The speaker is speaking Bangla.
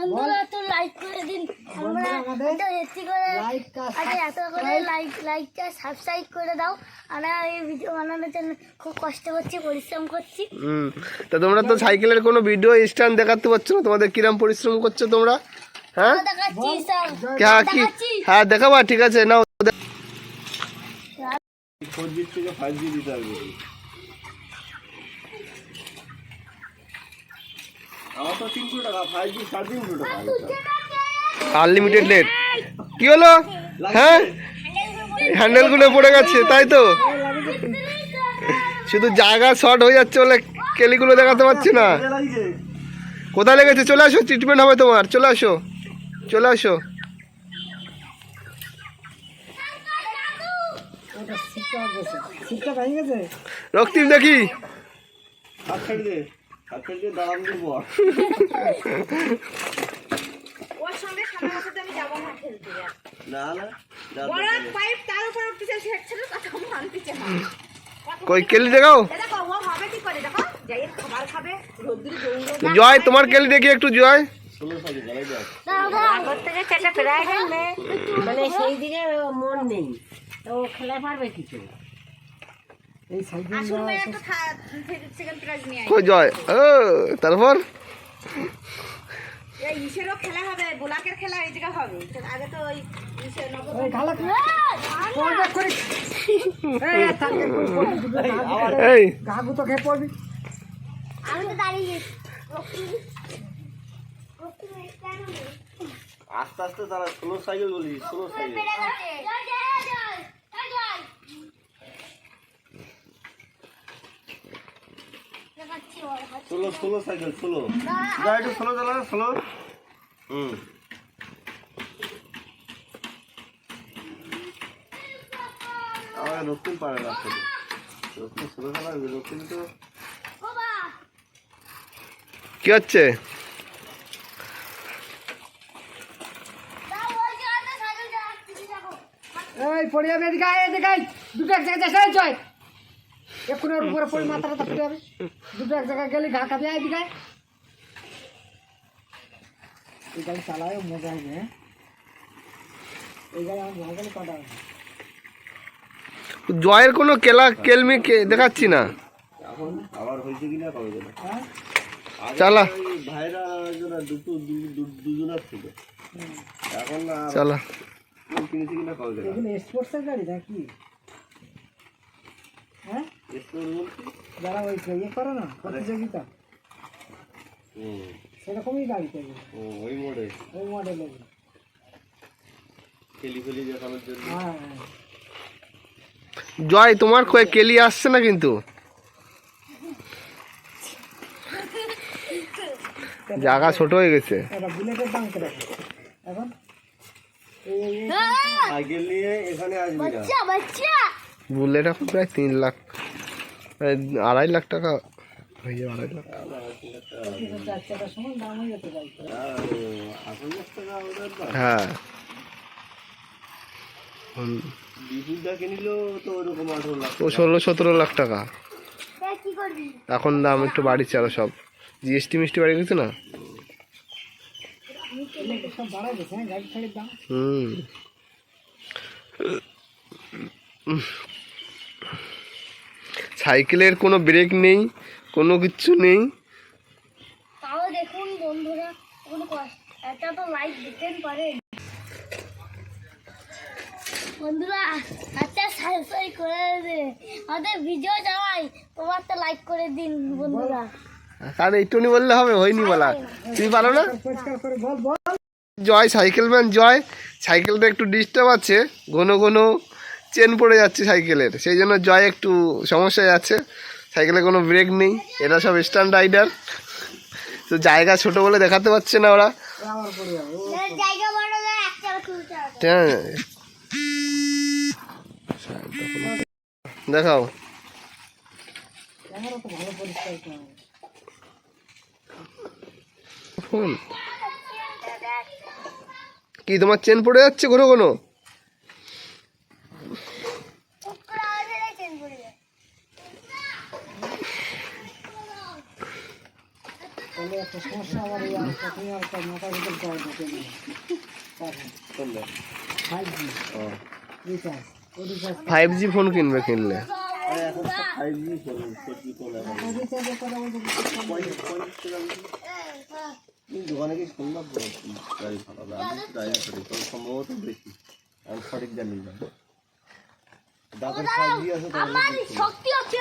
বন্ধুরা একটু লাইক করে দিন। আমরা বন্ধুরা আমাদের করে আরে এত করে লাইক লাইকটা সাবস্ক্রাইব করে দাও। আমরা এই ভিডিও বানানোর জন্য খুব কষ্ট করছি পরিশ্রম করছি। হুম। তা তোমরা তো সাইকেলের কোনো ভিডিও স্ট্যান্ড দেখাতে পারছ না। তোমাদের কিরম পরিশ্রম করছ তোমরা? হ্যাঁ? হ্যাঁ কি? হ্যাঁ দেখাবা ঠিক আছে নাও। ফোর জি থেকে ফাইভ জি দিতে হবে আমার তো তিনশো টাকা ফাইভ জি সাড়ে তিনশো টাকা আনলিমিটেড নেট কি হলো? হ্যাঁ? হ্যান্ডেলগুলো পড়ে গেছে তাই তো? শুধু জায়গা শর্ট হয়ে যাচ্ছে বলে কেলিগুলো দেখাতে পারছি না। কোথায় লেগেছে? চলে আসো ট্রিটমেন্ট হবে তোমার। চলে আসো চলে আসো। রক্তিম দেখি। ওর সঙ্গে আমি যাব না খেলতে না না বড় পাইপ তার উপর উঠতেছে ছিল না কই কেলি দেখাও। জয় তোমার কেলি দেখি একটু জয়। মানে সেই দিকে মন নেই। তো ও খেলা পারবে কিছু কই জয়? ও তারপর? এই ইসেরও খেলা হবে বোলাকের খেলা এই জায়গা হবে। আগে তো ওই এই গাগু তো খেয়ে পড়বি। আমি তো দাঁড়িয়ে আস্তে আস্তে তারা ষোলো সাইকেল বলি ষোলো সাইকেল ষোলো ষোলো সাইকেল ষোলো যা একটু ষোলো চালা ষোলো হুম আমার রক্তিম পারে না ষোলো রক্তিম ষোলো চালা রক্তিম তো কি হচ্ছে এই পড়ে যাবে এদিকে আয়। দুটো এক জায়গায় যাচ্ছে জয় এক্ষুনি ওর উপরে পড়ে মাথাটা ফুটে যাবে দুটো এক জায়গায় গেলে ঘা খাবি আয়, এদিকে এই গাড়ি চালায় মজা হবে হ্যাঁ? এই গাড়ি আমার ভালো কাটা হবে। জয়ের কোনো কেলা কেলমি দেখাচ্ছি না। এখন আবার হয়েছে কিনা কবে যেন হ্যাঁ? চালা। ভাইরা দুটো দু- দু- ছিল। এখন না চলো। কোন কিনা কবে যেন এগুলো গাড়ি নাকি? হ্যাঁ? যারা ওই ইয়ে করে না প্রতিযোগিতা। সেরকমই গাড়ি তো ওই মোড়ে ওই মডেলের খেলি ফেলি দেখানোর জন্য। হ্যাঁ হ্যাঁ। জয় তোমার কয়ে কেলি আসছে না কিন্তু? জায়গা ছোট হয়ে গেছে। এটা বুলেটের দাম কীরকম এখন? এই এই এই সাইকেল নিয়ে এখানে আসবি না? বাচ্চা বাচ্চা। বুলেট এখন প্রায় তিন লাখ। আড়াই লাখ টাকা আড়াই লাখ হয়ে। ষোলো সতেরো লাখ টাকা। এখন দাম একটু বাড়িছে আরও সব। জিএসটি মিষ্টি বাড়ি গেছে না? হুম। সাইকেলের কোনো ব্রেক নেই কোনো কিচ্ছু নেই। তাও দেখুন বন্ধুরা কোনো কষ্ট তো লাইক দিতেন পারে বন্ধুরা আচ্ছা সাবস্ক্রাইব করে দে। আমাদের ভিডিও জামাই তোমার তো লাইক করে দিন বন্ধুরা। এইটুনি বললে হবে হয়নি বলা। তুমি পারো না? Joy cycle man Joy. সাইকেলটা একটু ডিস্টার্ব আছে ঘন ঘন চেন পড়ে যাচ্ছে সাইকেলের। সেই জন্য জয় একটু সমস্যায় আছে। সাইকেলে কোনো ব্রেক নেই। এরা সব স্ট্যান্ড রাইডার। তো জায়গা ছোট বলে দেখাতে পারছে না ওরা। হ্যাঁ। দেখাও। কি, তোমার চেন পড়ে যাচ্ছে কোনো কোনো তাহলে একটা সমস্যা আমার এই একটা তুমি একটা মাথার ভিতর জল ঢুকে five G recharge five G phone কিনবে কিনলে। দোকানে কি শুনলাম আমি তবে সম্ভবত বেশি। আমি সঠিক জানি না। দাঁতের ফাইভ জি আছে শক্তি আছে